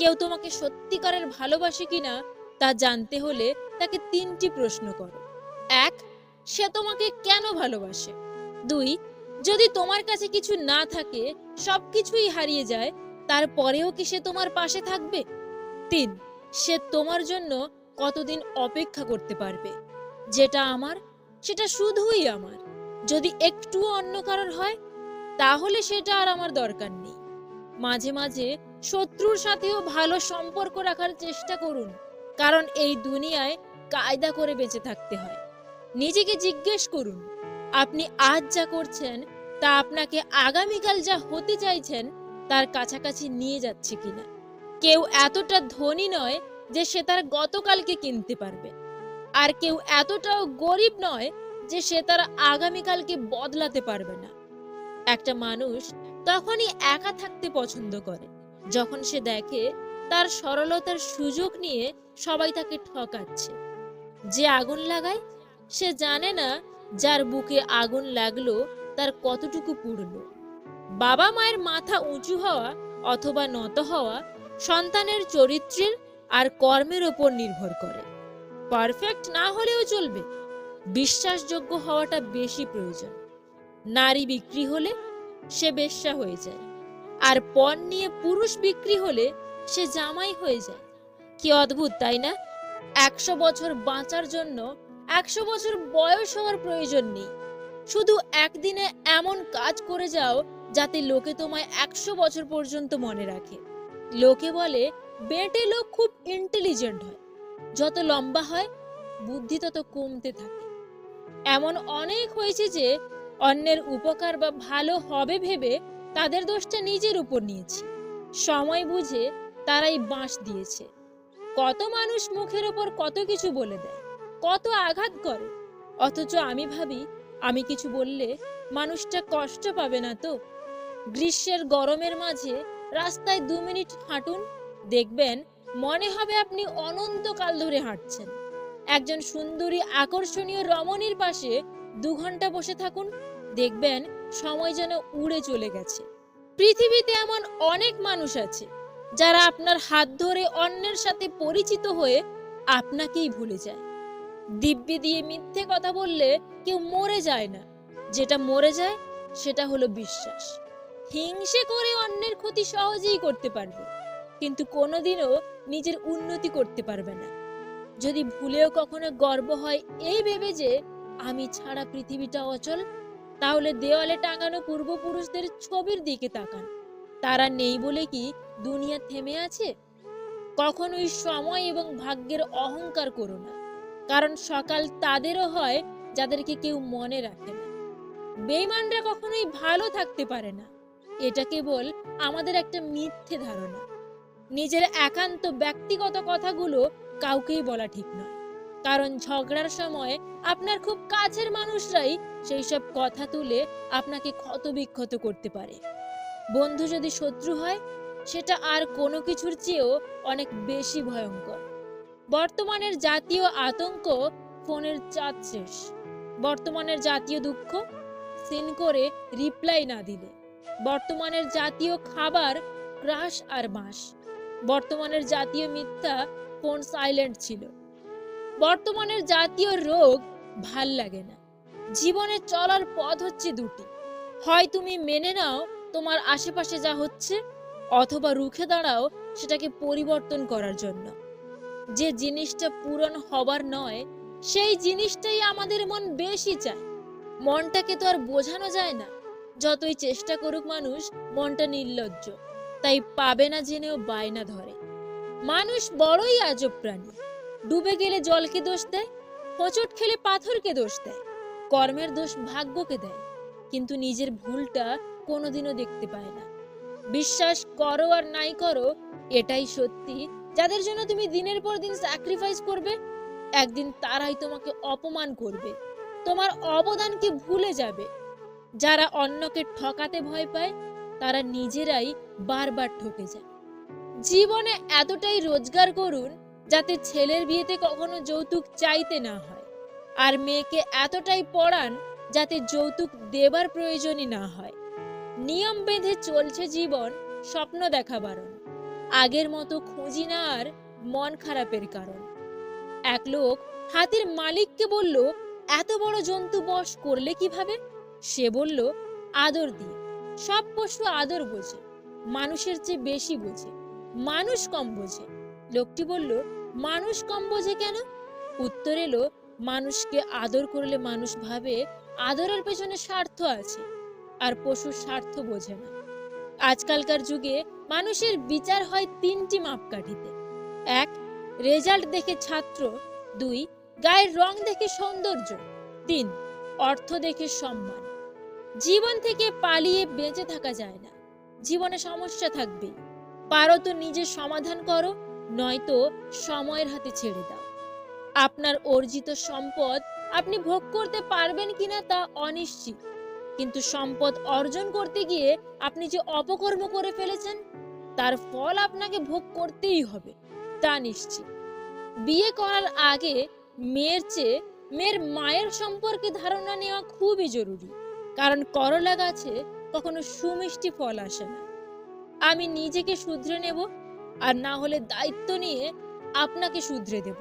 কেউ তোমাকে সত্যিকারের ভালোবাসে কিনা তা জানতে হলে তাকে তিনটি প্রশ্ন করো। এক, সে তোমাকে কেন ভালোবাসে? দুই, যদি তোমার কাছে কিছু না থাকে, সব কিছুই হারিয়ে যায়, তারপরেও কি সে তোমার পাশে থাকবে? তিন, সে তোমার জন্য কতদিন অপেক্ষা করতে পারবে? যেটা আমার, সেটা শুধুই আমার। যদি একটুও অন্য কারোর হয়, তাহলে সেটা আর আমার দরকার নেই। মাঝে মাঝে শত্রুর সাথেও ভালো সম্পর্ক রাখার চেষ্টা করুন, কারণ এই দুনিয়ায় কায়দা করে বেঁচে থাকতে হয়। নিজেকে জিজ্ঞেস করুন, আপনি আজ যা করছেন, তা আপনাকে আগামীকাল যা হতে চাইছেন, তার কাছাকাছি নিয়ে যাচ্ছে কিনা? কেউ এতটা ধনী নয় যে সে তার গতকালকে কিনতে পারবে। আর কেউ এতটাও গরিব নয় যে সে তার আগামীকালকে বদলাতে পারবে না। একটা মানুষ তখনই একা থাকতে পছন্দ করে। যখন সে দেখে তার সরলতার সুযোগ নিয়ে সবাই তাকে ঠকাচ্ছে। যে আগুন লাগায়, সে জানে না যার বুকে আগুন লাগল তার কতটুকু পুড়লো। বাবা মায়ের মাথা উঁচু হওয়া অথবা নত হওয়া সন্তানের চরিত্রের আর কর্মের ওপর নির্ভর করে। পারফেক্ট না হলেও চলবে। বিশ্বাসযোগ্য হওয়াটা বেশি প্রয়োজন। নারী বিক্রি হলে সে বেশ্যা হয়ে যায়। আর পণ নিয়ে পুরুষ বিক্রি হলে সে জামাই হয়ে যায়। কি অদ্ভুত, তাই না? একশো বছর বাঁচার জন্য একশো বছর বয়স হওয়ার প্রয়োজন নেই। শুধু একদিনে এমন কাজ করে যাও যাতে লোকে তোমায় একশো বছর পর্যন্ত মনে রাখে। লোকে বলে, বেটে লোক খুব ইন্টেলিজেন্ট হয়। যত লম্বা হয়, বুদ্ধি তত কমতে থাকে। এমন অনেক হয়েছে যে, অন্যের উপকার বা ভালো হবে ভেবে তাদের দোষটা নিজের উপর নিয়েছি। সময় বুঝে তারাই বাঁশ দিয়েছে। কত মানুষ মুখের ওপর কত কিছু বলে দেয়, কত আঘাত করে। অথচ আমি ভাবি, আমি কিছু বললে মানুষটা কষ্ট পাবে না তো? গ্রীষ্মের গরমের মাঝে রাস্তায় দু মিনিট হাঁটুন, দেখবেন মনে হবে আপনি অনন্তকাল ধরে হাঁটছেন। একজন সুন্দরী আকর্ষণীয় রমণীর পাশে দু ঘণ্টা বসে থাকুন, দেখবেন সময় যেন উড়ে চলে গেছে। পৃথিবীতে এমন অনেক মানুষ আছে, যারা আপনার হাত ধরে অন্যের সাথে পরিচিত হয়ে আপনাকেই ভুলে যায়। দিব্যি দিয়ে মিথ্যে কথা বললে কেউ মরে যায় না। যেটা মরে যায়, সেটা হলো বিশ্বাস। হিংসে করে অন্যের ক্ষতি সহজেই করতে পারবে, কিন্তু কোনোদিনও নিজের উন্নতি করতে পারবে না। যদি ভুলেও কখনো গর্ব হয়, এই ভেবে যে, আমি ছাড়া পৃথিবীটা অচল তাহলে দেওয়ালে টাঙানো পূর্বপুরুষদের ছবির দিকে তাকান। তারা নেই বলে কি দুনিয়া থেমে আছে? কখনোই সময় এবং ভাগ্যের অহংকার করো না, কারণ সকাল তাদেরও হয় যাদেরকে কেউ মনে রাখে না। বেইমানরা কখনোই ভালো থাকতে পারে না। এটা কেবল আমাদের একটা মিথ্যে ধারণা। নিজের একান্ত ব্যক্তিগত কথাগুলো কাউকেই বলা ঠিক নয়। কারণ ঝগড়ার সময় আপনার খুব কাছের মানুষরাই সেই সব কথা তুলে আপনাকে ক্ষতবিক্ষত করতে পারে। বন্ধু যদি শত্রু হয়, সেটা আর কোনো কিছুর চেয়েও অনেক বেশি ভয়ঙ্কর। বর্তমানের জাতীয় আতঙ্ক ফোনের চাঁদ শেষ। বর্তমানের জাতীয় দুঃখ সিন করে রিপ্লাই না দিলে। বর্তমানের জাতীয় খাবার ক্রাশ আর বাঁশ। বর্তমানের জাতীয় মিথ্যা ফোন সাইলেন্ট ছিল। বর্তমানের জাতীয় রোগ ভালো লাগে না। জীবনে চলার পথ হচ্ছে দুটি। হয় তুমি মেনে নাও তোমার আশেপাশে যা হচ্ছে, অথবা রুখে দাঁড়াও সেটাকে পরিবর্তন করার জন্য। যে জিনিসটা পূরণ হবার নয়, সেই জিনিসটাই আমাদের মন বেশি চায়। মনটাকে তো আর বোঝানো যায় না। যতই চেষ্টা করুক মানুষ, মনটা নির্লজ্জ। তাই পাবে না জেনেও বায়না ধরে। মানুষ বড়ই আজব প্রাণী। ডুবে গেলে জলকে দোষ দেয়, হোঁচট খেলে পাথরকে দোষ দেয়, কর্মের দোষ ভাগ্যকে দেয়, কিন্তু নিজের ভুলটা কোনোদিনও দেখতে পায় না। বিশ্বাস করো আর নাই করো, এটাই সত্যি। যাদের জন্য তুমি দিনের পর দিন স্যাক্রিফাইস করবে, একদিন তারাই তোমাকে অপমান করবে। তোমার অবদানকে ভুলে যাবে। যারা অন্যকে ঠকাতে ভয় পায়, তারা নিজেরাই বারবার ঠকে যায়। জীবনে এতটাই রোজগার করুন যাতে ছেলের বিয়েতে কখনো যৌতুক চাইতে না হয়। আর মেয়েকে এতটাই পড়ান যাতে যৌতুক দেবার প্রয়োজনই না হয়। নিয়ম বেঁধে চলছে জীবন স্বপ্ন দেখা বারণ। আগের মতো খুঁজি না আর মন খারাপের কারণ। এক লোক হাতির মালিককে বলল, এত বড় জন্তু বশ করলে কীভাবে? সে বলল, আদর দিয়ে সব পশু আদর বোঝে। মানুষের চেয়ে বেশি বোঝে। মানুষ কম বোঝে। লোকটি বলল মানুষ কম বোঝে কেন? উত্তর এলো, মানুষকে আদর করলে মানুষ ভাবে আদরের পেছনে স্বার্থ আছে, আর পশুর স্বার্থ বোঝে না। আজকালকার যুগে মানুষের বিচার হয় তিনটি মাপকাঠিতে। এক, রেজাল্ট দেখে ছাত্র। দুই, গায়ের রং দেখে সৌন্দর্য। তিন, অর্থ দেখে সম্মান। জীবন থেকে পালিয়ে বেঁচে থাকা যায় না। জীবনে সমস্যা থাকবেই। পারো তো নিজে সমাধান করো। নয়তো সময়ের হাতে ছেড়ে দাও। আপনার অর্জিত সম্পদ আপনি ভোগ করতে পারবেন কিনা তা অনিশ্চিত। কিন্তু সম্পদ অর্জন করতে গিয়ে আপনি যে অপকর্ম করে ফেলেছেন, তার ফল আপনাকে ভোগ করতেই হবে, তা নিশ্চিত। বিয়ে করার আগে মেয়ের চেয়ে মেয়ের মায়ের সম্পর্কে ধারণা নেওয়া খুবই জরুরি, কারণ করলা গাছে কখনো সুমিষ্টি ফল আসে না। আমি নিজেকে শুধরে নেব আর না হলে দায়িত্ব নিয়ে আপনাকে শুধরে দেব।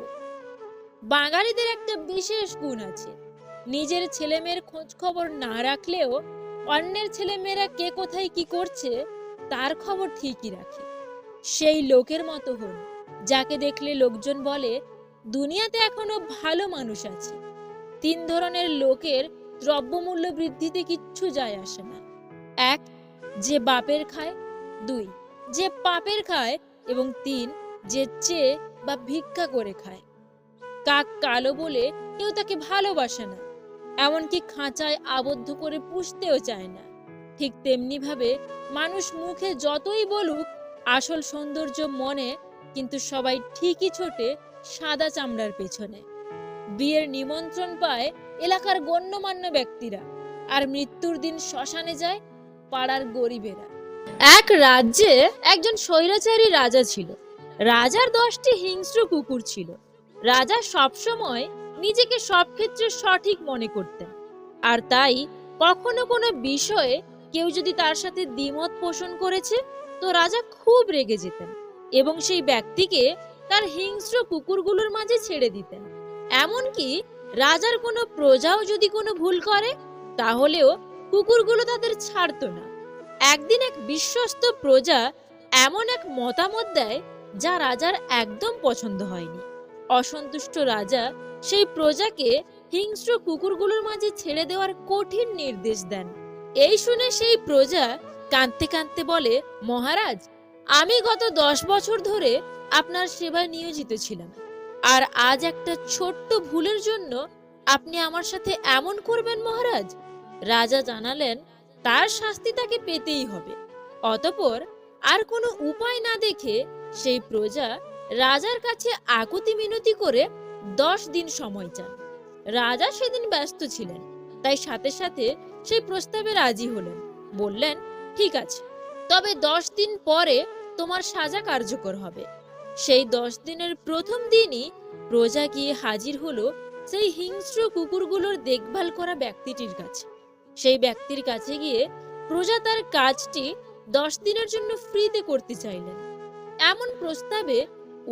বাঙালিদের একটা বিশেষ গুণ আছে। নিজের ছেলেমেয়ের খোঁজ খবর না রাখলেও অন্যের ছেলেমেয়েরা কে কোথায় কি করছে, তার খবর ঠিকই রাখে। সেই লোকের মতো হন, যাকে দেখলে লোকজন বলে, দুনিয়াতে এখনও ভালো মানুষ আছে। তিন ধরনের লোকের দ্রব্যমূল্য বৃদ্ধিতে কিচ্ছু যায় আসে না। এক, যে বাপের খায়। দুই, যে পাপের খায় এবং তিন যে চেয়ে বা ভিক্ষা করে খায়। কাক কালো বলে কেউ তাকে ভালোবাসে না, এমনকি খাঁচায় আবদ্ধ করে পুষতেও চায় না। ঠিক তেমনি ভাবে মানুষ মুখে যতই বলুক, আসল সৌন্দর্য মনে, কিন্তু সবাই ঠিকই ছোটে সাদা চামড়ার পেছনে। বিয়ের নিমন্ত্রণ পায় এলাকার গণ্যমান্য ব্যক্তিরা, আর মৃত্যুর দিন শ্মশানে যায় পাড়ার গরিবেরা। এক রাজ্যে একজন স্বৈরাচারী রাজা ছিল। রাজার দশটি হিংস্র কুকুর ছিল। রাজা সবসময় নিজেকে সব ক্ষেত্রে সঠিক মনে করতেন। আর তাই কখনো কোনো বিষয়ে কেউ যদি তার সাথে দ্বিমত পোষণ করেছে, তো রাজা খুব রেগে যেতেন এবং সেই ব্যক্তিকে তার হিংস্র কুকুরগুলোর মাঝে ছেড়ে দিতেন। এমনকি রাজার কোনো প্রজাও যদি কোনো ভুল করে, তাহলেও কুকুরগুলো তাদের ছাড়তো না। একদিন এক বিশ্বস্ত প্রজা এমন এক মতামত দেয় যা রাজার একদম পছন্দ হয়নি। অসন্তুষ্ট রাজা সেই প্রজাকে হিংস্র কুকুরগুলোর মাঝে ছেড়ে দেওয়ার কঠিন নির্দেশ দেন। এই শুনে সেই প্রজা কাঁদতে কাঁদতে বলে, মহারাজ, আমি গত দশ বছর ধরে আপনার সেবায় নিয়োজিত ছিলাম। আর আজ একটা ছোট্ট ভুলের জন্য আপনি আমার সাথে এমন করবেন, মহারাজ? রাজা জানালেন তার শাস্তি তাকে পেতেই হবে। অতপর আর কোনো উপায় না দেখে সেই প্রজা রাজার কাছে আকুতি মিনতি করে দশ দিন সময় চান। রাজা সেদিন ব্যস্ত ছিলেন, তাই সাথে সাথে সেই প্রস্তাবে রাজি হলেন। বললেন, ঠিক আছে, তবে দশ দিন পরে তোমার সাজা কার্যকর হবে। সেই দশ দিনের প্রথম দিনই প্রজা গিয়ে হাজির হলো সেই হিংস্র কুকুরগুলোর দেখভাল করা ব্যক্তিটির কাছে। সেই ব্যক্তির কাছে গিয়ে প্রজা তার কাজটি দশ দিনের জন্য ফ্রিতে করতে চাইলেন। এমন প্রস্তাবে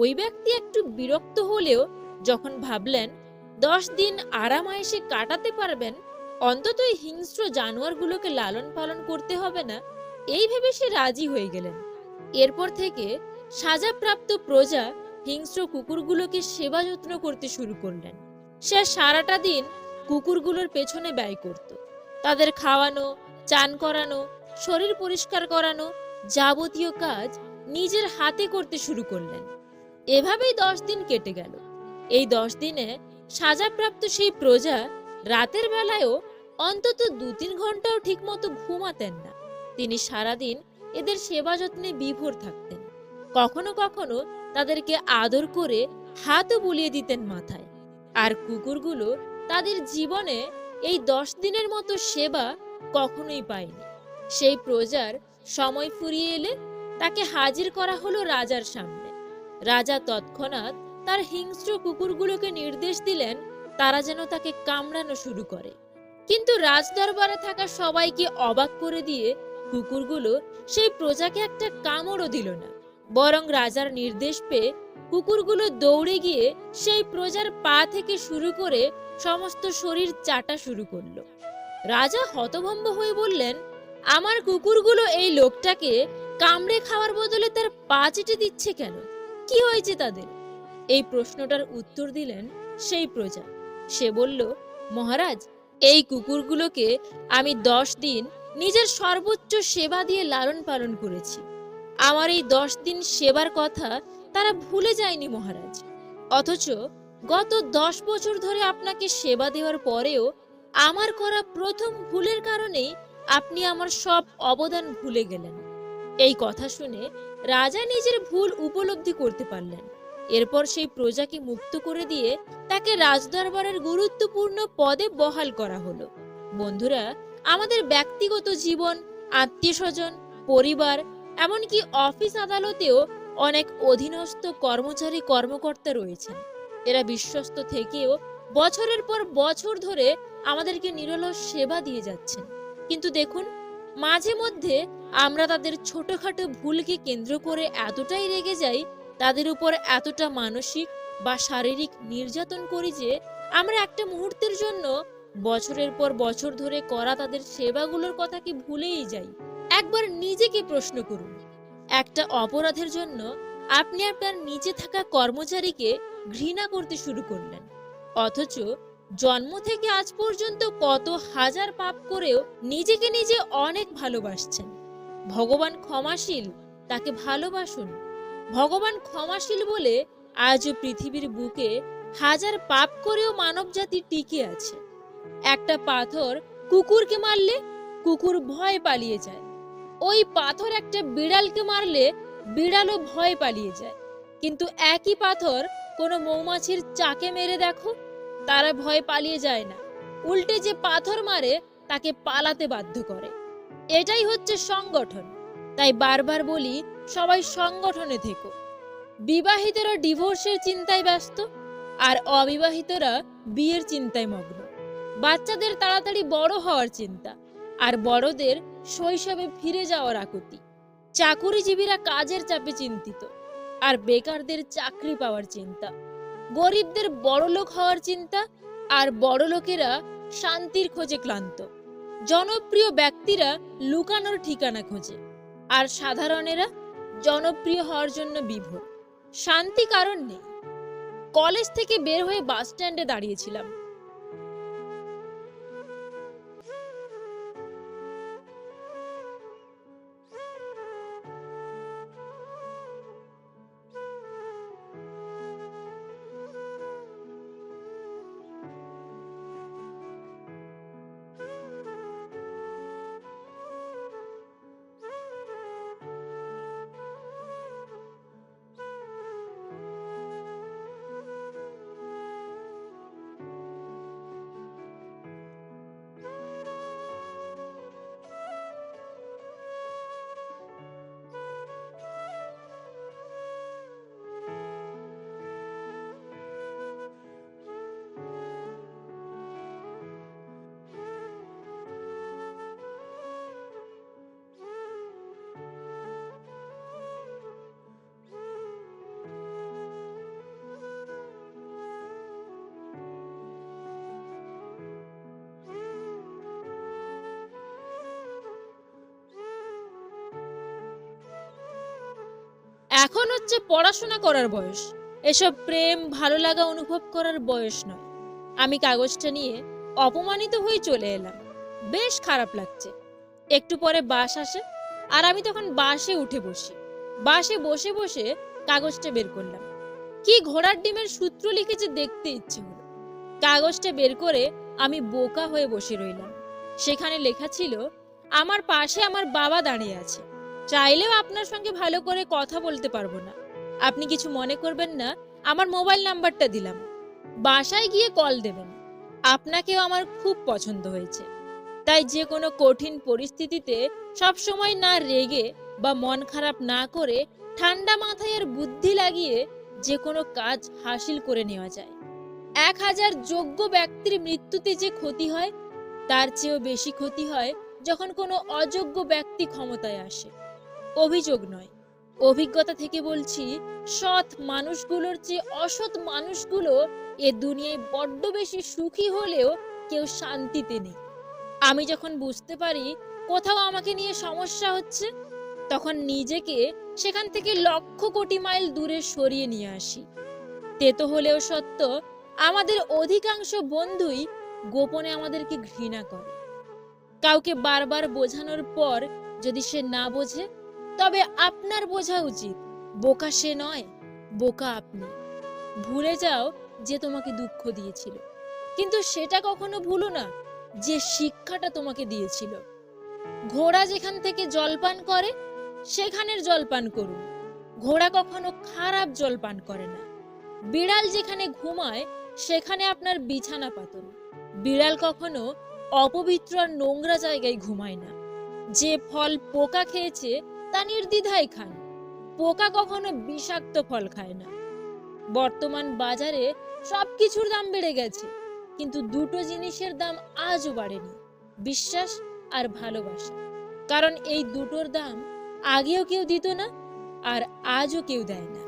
ওই ব্যক্তি একটু বিরক্ত হলেও যখন ভাবলেন, দশ দিন আরামায়েসে কাটাতে পারবেন, অন্তত এই হিংস্র জানোয়ারগুলোকে লালন পালন করতে হবে না, এই ভেবে সে রাজি হয়ে গেলেন। এরপর থেকে সাজাপ্রাপ্ত প্রজা হিংস্র কুকুরগুলোকে সেবা যত্ন করতে শুরু করলেন। সে সারাটা দিন কুকুরগুলোর পেছনে ব্যয় করত। তাদের খাওয়ানো, চান করানো, শরীর পরিষ্কার করানো যাবতীয় কাজ নিজের হাতে করতে শুরু করলেন। এভাবেই দশ দিন কেটে গেল। এই দশ দিনে সাজাপ্রাপ্ত সেই প্রজা রাতের বেলায়ও অন্তত দু তিন ঘন্টাও ঠিকমতো ঘুমাতেন না। তিনি সারাদিন এদের সেবা যত্নে বিভোর থাকতেন। কখনো কখনো তাদেরকে আদর করে হাতও বুলিয়ে দিতেন মাথায়। আর কুকুরগুলো তাদের জীবনে এই দশ দিনের মতো সেবা কখনোই পায়নি সেই প্রজার সময় ফুরিয়ে এলে তাকে হাজির করা হলো রাজার সামনে। রাজা তৎক্ষণাৎ তার হিংস্র কুকুরগুলোকে নির্দেশ দিলেন, তারা যেন তাকে কামড়ানো শুরু করে। কিন্তু রাজদরবারে থাকা সবাইকে অবাক করে দিয়ে কুকুরগুলো সেই প্রজাকে একটা কামড়ও দিল না, বরং রাজার নির্দেশ পেয়ে কুকুরগুলো দৌড়ে গিয়ে সেই প্রজার পা থেকে শুরু করে সমস্ত শরীর চাটা শুরু করল। রাজা হতভম্ব হয়ে বললেন, আমার কুকুরগুলো এই লোকটাকে কামড়ে খাওয়ার বদলে তার পা চেটে দিচ্ছে কেন? কি হয়েছে তাদের? এই প্রশ্নটার উত্তর দিলেন সেই প্রজা। সে বলল, মহারাজ, এই কুকুরগুলোকে আমি দশ দিন নিজের সর্বোচ্চ সেবা দিয়ে লালন পালন করেছি। আমার এই দশ দিন সেবার কথা তারা ভুলে যায়নি মহারাজ। অথচ গত দশ বছর ধরে আপনাকে সেবা দেওয়ার পরেও আমার করা প্রথম ভুলের কারণেই আপনি আমার সব অবদান ভুলে গেলেন। এই কথা শুনে রাজা নিজের ভুল উপলব্ধি করতে পারলেন। এরপর সেই প্রজাকে মুক্ত করে দিয়ে তাকে রাজদরবারের গুরুত্বপূর্ণ পদে বহাল করা হলো। বন্ধুরা, আমাদের ব্যক্তিগত জীবন আত্মীয় স্বজন পরিবার, এমনকি অফিস আদালতেও অনেক অধীনস্থ কর্মচারী কর্মকর্তা রয়েছেন। এরা বিশ্বস্ত থেকেও বছরের পর বছর ধরে আমাদেরকে নিরলস সেবা দিয়ে যাচ্ছেন। কিন্তু দেখুন, মাঝে মধ্যে আমরা তাদের ছোটখাটো ভুলকে কেন্দ্র করে এতটাই রেগে যাই, তাদের উপর এতটা মানসিক বা শারীরিক নির্যাতন করি যে আমরা একটা মুহূর্তের জন্য বছরের পর বছর ধরে করা তাদের সেবাগুলোর কথা কি ভুলেই যাই। একবার নিজেকে প্রশ্ন করুন একটা অপরাধের জন্য আপনি আপনার নিচে থাকা কর্মচারীকে ঘৃণা করতে শুরু করলেন। অথচ জন্ম থেকে আজ পর্যন্ত কত হাজার পাপ করেও নিজেকে নিজে অনেক ভালোবাসছেন। ভগবান ক্ষমাশীল তাকে ভালোবাসুন। ভগবান ক্ষমাশীল বলে আজও পৃথিবীর বুকে হাজার পাপ করেও মানবজাতি টিকে আছে। একটা পাথর কুকুরকে মারলে কুকুর ভয় পালিয়ে যায়। ওই পাথর একটা বিড়ালকে মারলে বিড়ালও ভয় পালিয়ে যায়। কিন্তু একই পাথর কোনো মৌমাছির চাকে মেরে দেখো, তারা ভয় পালিয়ে যায় না। উল্টে যে পাথর মারে, তাকে পালাতে বাধ্য করে। এটাই হচ্ছে সংগঠন। তাই বারবার বলি, সবাই সংগঠনে থেকো। বিবাহিতরা ডিভোর্সের চিন্তায় ব্যস্ত, আর অবিবাহিতরা বিয়ের চিন্তায় মগ্ন। বাচ্চাদের তাড়াতাড়ি বড় হওয়ার চিন্তা, আর বড়দের শৈশবে ফিরে যাওয়ার আকুতি। চাকুরিজীবীরা কাজের চাপে চিন্তিত আর বেকারদের চাকরি পাওয়ার চিন্তা। গরিবদের বড়লোক হওয়ার চিন্তা আর বড়লোকেরা শান্তির খোঁজে ক্লান্ত। জনপ্রিয় ব্যক্তিরা লুকানোর ঠিকানা খোঁজে আর সাধারণেরা জনপ্রিয় হওয়ার জন্য বিভোর। শান্তি কারণ নেই। কলেজ থেকে বের হয়ে বাস স্ট্যান্ডে দাঁড়িয়েছিলাম। হচ্ছে পড়াশোনা করার বয়স, এসব প্রেম ভালো লাগা অনুভব করার বয়স নয়। আমি কাগজটা নিয়ে অপমানিত হয়ে চলে এলাম। বেশ খারাপ লাগছে। একটু পরে বাস আসে আর আমি তখন বাসে উঠে বসি। বাসে বসে বসে কাগজটা বের করলাম। কি ঘোড়ার ডিমের সূত্র লিখেছে দেখতে ইচ্ছে হলো। কাগজটা বের করে আমি বোকা হয়ে বসে রইলাম। সেখানে লেখা ছিল, আমার পাশে আমার বাবা দাঁড়িয়ে আছে। চাইলেও আপনার সঙ্গে ভালো করে কথা বলতে পারব না। আপনি কিছু মনে করবেন না, আমার মোবাইল নাম্বারটা দিলাম। বাসায় গিয়ে কল দেবেন। আপনাকেও আমার খুব পছন্দ হয়েছে। তাই যে কোনো কঠিন পরিস্থিতিতে সব সময় না রেগে বা মন খারাপ না করে ঠান্ডা মাথায় আর বুদ্ধি লাগিয়ে যে কোনো কাজ হাসিল করে নেওয়া যায়। এক হাজার যোগ্য ব্যক্তির মৃত্যুতে যে ক্ষতি হয়, তার চেয়েও বেশি ক্ষতি হয় যখন কোনো অযোগ্য ব্যক্তি ক্ষমতায় আসে। অভিযোগ নয়। অভিজ্ঞতা থেকে বলছি, সৎ মানুষগুলোর চেয়ে অসৎ মানুষগুলো এ দুনিয়ায় বড্ড বেশি সুখী হলেও কেউ শান্তিতে নেই। আমি যখন বুঝতে পারি কোথাও আমাকে নিয়ে সমস্যা হচ্ছে, তখন নিজেকে সেখান থেকে লক্ষ কোটি মাইল দূরে সরিয়ে নিয়ে আসি। তেতো হলেও সত্য, আমাদের অধিকাংশ বন্ধুই গোপনে আমাদেরকে ঘৃণা করে। কাউকে বারবার বোঝানোর পর যদি সে না বোঝে তবে আপনার বোঝা উচিত। বোকা সে নয়, বোকা আপনি। ভুলে যাও যে তোমাকে দুঃখ দিয়েছিল। কিন্তু সেটা কখনো ভুলো না যে শিক্ষাটা তোমাকে দিয়েছিল। ঘোড়া যেখান থেকে জলপান করে, সেখানের জলপান করুন। ঘোড়া কখনো খারাপ জলপান করে না। বিড়াল যেখানে ঘুমায়, সেখানে আপনার বিছানা পাতন বিড়াল কখনো অপবিত্র আর নোংরা জায়গায় ঘুমায় না। যে ফল পোকা খেয়েছে তা নির্দ্বিধায় খান। পোকা কখনো বিষাক্ত ফল খায় না। বর্তমান বাজারে সবকিছুর দাম বেড়ে গেছে, কিন্তু দুটো জিনিসের দাম আজও বাড়েনি, বিশ্বাস আর ভালোবাসা। কারণ এই দুটোর দাম আগেও কেউ দিত না, আর আজও কেউ দেয় না।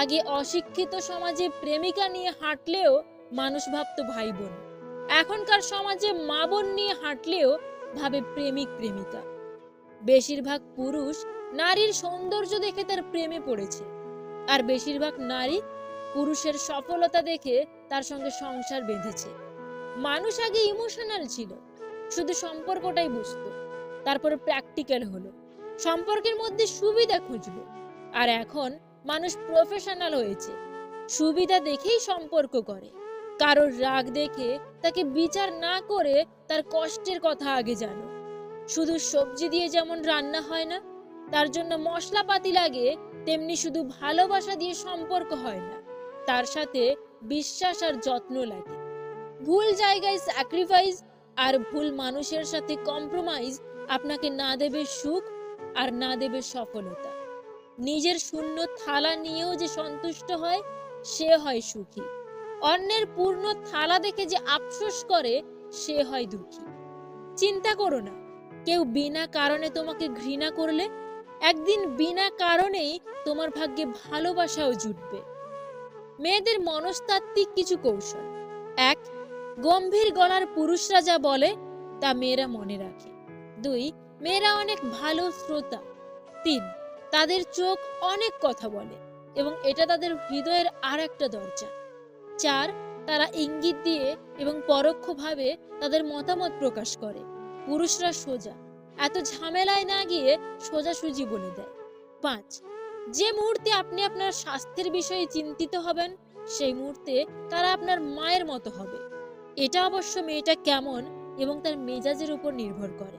আগে অশিক্ষিত সমাজে প্রেমিকা নিয়ে হাঁটলেও মানুষ ভাবতো ভাই বোন। এখনকার সমাজে মা বোন নিয়ে হাঁটলেও ভাবে প্রেমিক প্রেমিকা। বেশিরভাগ পুরুষ নারীর সৌন্দর্য দেখে তার প্রেমে পড়েছে। আর বেশিরভাগ নারী পুরুষের সফলতা দেখে তার সঙ্গে সংসার বেঁধেছে। মানুষ আগে ইমোশনাল ছিল, শুধু সম্পর্কটাই বুঝতো, তারপরে প্র্যাকটিক্যাল হলো, সম্পর্কের মধ্যে সুবিধা খুঁজলো, আর এখন মানুষ প্রফেশনাল হয়েছে, সুবিধা দেখেই সম্পর্ক করে। কারোর রাগ দেখে তাকে বিচার না করে তার কষ্টের কথা আগে জানো। শুধু সবজি দিয়ে যেমন রান্না হয় না, তার জন্য মশলাপাতি লাগে, তেমনি শুধু ভালোবাসা দিয়ে সম্পর্ক হয় না, তার সাথে বিশ্বাস আর যত্ন লাগে। ভুল জায়গায় স্যাক্রিফাইস আর ভুল মানুষের সাথে কম্প্রোমাইজ আপনাকে না দেবে সুখ আর না দেবে সফলতা। নিজের শূন্য থালা নিয়েও যে সন্তুষ্ট হয়, সে হয় সুখী। অন্যের পূর্ণ থালা দেখে যে আফসোস করে, সে হয় দুঃখী। চিন্তা করো না কেউ বিনা কারণে তোমাকে ঘৃণা করলে, একদিন বিনা কারণেই তোমার ভাগ্যে ভালোবাসাও জুটবে। মেয়েদের মনস্তাত্ত্বিক কিছু কৌশল। এক, গম্ভীর গলার পুরুষরা যা বলে, তা মেয়েরা মনে রাখে। দুই, মেয়েরা অনেক ভালো শ্রোতা। তিন, তাদের চোখ অনেক কথা বলে এবং এটা তাদের হৃদয়ের আর একটা দরজা। চার, তারা ইঙ্গিত দিয়ে এবং পরোক্ষভাবে তাদের মতামত প্রকাশ করে। পুরুষরা সোজা। এত ঝামেলায় না গিয়ে সোজাসুজি বলে দেয়। পাঁচ, যে মুহূর্তে আপনি আপনার স্বাস্থ্যের বিষয়ে চিন্তিত হবেন, সেই মুহূর্তে তারা আপনার মায়ের মতো হবে। এটা অবশ্য মেয়েটা কেমন এবং তার মেজাজের উপর নির্ভর করে।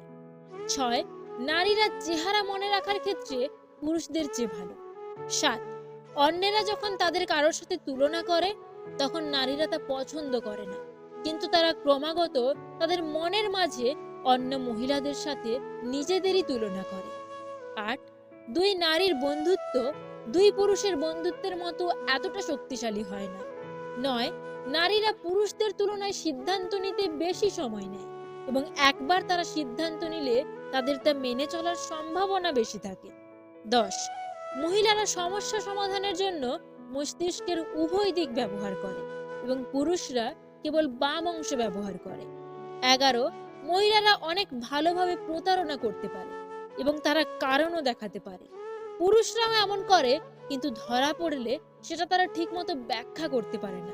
ছয়, নারীরা চেহারা মনে রাখার ক্ষেত্রে পুরুষদের চেয়ে ভালো। সাত, অন্যেরা যখন তাদের কারোর সাথে তুলনা করে, তখন নারীরা তা পছন্দ করে না। কিন্তু তারা ক্রমাগত তাদের মনের মাঝে অন্য মহিলাদের সাথে নিজেদেরই তুলনা করে। আট, দুই নারীর বন্ধুত্ব দুই পুরুষের বন্ধুত্বের মতো এতটা শক্তিশালী হয় না। নয়, নারীরা পুরুষদের তুলনায় সিদ্ধান্ত নিতে বেশি সময় নেয় এবং একবার তারা সিদ্ধান্ত নিলে তাদের তা মেনে চলার সম্ভাবনা বেশি থাকে। দশ, মহিলারা সমস্যা সমাধানের জন্য মস্তিষ্কের উভয় দিক ব্যবহার করে এবং পুরুষরা কেবল বাম অংশ ব্যবহার করে। এগারো মহিলারা অনেক ভালোভাবে প্রতারণা করতে পারে এবং তারা কারণও দেখাতে পারে। পুরুষরাও এমন করে, কিন্তু ধরা পড়লে সেটা তারা ঠিকমতো ব্যাখ্যা করতে পারে না।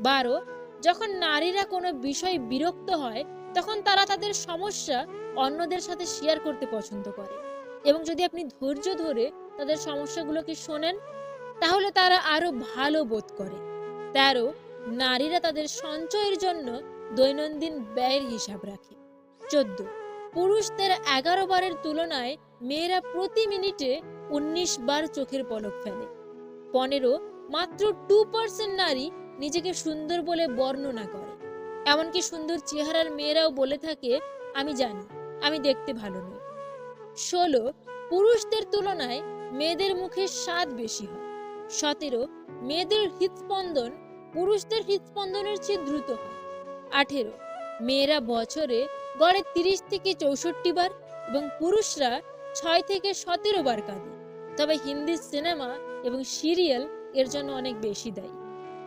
বারো, যখন নারীরা কোনো বিষয়ে বিরক্ত হয়, তখন তারা তাদের সমস্যা অন্যদের সাথে শেয়ার করতে পছন্দ করে। এবং যদি আপনি ধৈর্য ধরে তাদের সমস্যাগুলোকে শোনেন, তাহলে তারা আরও ভালো বোধ করে। তেরো, নারীরা তাদের সঞ্চয়ের জন্য দৈনন্দিন ব্যয়ের হিসাব রাখে। চোদ্দ। পুরুষদের এগারো বারের তুলনায় মেয়েরা প্রতি মিনিটে উনিশ বার চোখের পলক ফেলে। পনেরো, মাত্র টু পার্সেন্ট নারী নিজেকে সুন্দর বলে বর্ণনা করে। এমনকি সুন্দর চেহারার মেয়েরাও বলে থাকে, আমি জানি, আমি দেখতে ভালো নই। ষোলো, পুরুষদের তুলনায় মেয়েদের মুখে স্বাদ বেশি হয়। সতেরো, মেয়েদের হৃদস্পন্দন পুরুষদের হৃদস্পন্দনের চেয়ে দ্রুত হয়। আঠেরো, মেয়েরা বছরে গড়ে তিরিশ থেকে চৌষট্টি বার এবং পুরুষরা ছয় থেকে সতেরো বার কাঁদে। তবে হিন্দি সিনেমা এবং সিরিয়াল এর জন্য অনেক বেশি দেয়।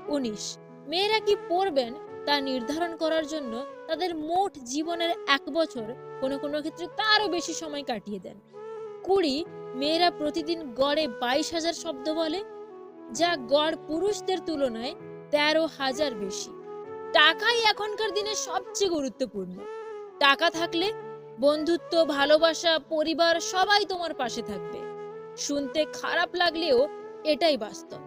উনিশ। মেয়েরা কি পড়বেন তা নির্ধারণ করার জন্য তাদের মোট জীবনের এক বছর কোনো কোনো ক্ষেত্রে তারও বেশি সময় কাটিয়ে দেন। কুড়ি। মেয়েরা প্রতিদিন গড়ে বাইশ হাজার শব্দ বলে, যা গড় পুরুষদের তুলনায় তেরো হাজার বেশি। টাকাই এখনকার দিনে সবচেয়ে গুরুত্বপূর্ণ। টাকা থাকলে বন্ধুত্ব, ভালোবাসা, পরিবার সবাই তোমার পাশে থাকবে। শুনতে খারাপ লাগলেও এটাই বাস্তব।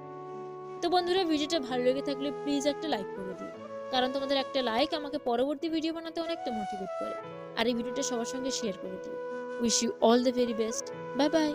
তো বন্ধুরা, ভিডিওটা ভালো লেগে থাকলে প্লিজ একটা লাইক করে দিও। কারণ তোমাদের একটা লাইক আমাকে পরবর্তী ভিডিও বানাতে অনেকটা মোটিভেট করে। আর এই ভিডিওটা সবার সঙ্গে শেয়ার করে দিও। Wish you all the very best bye bye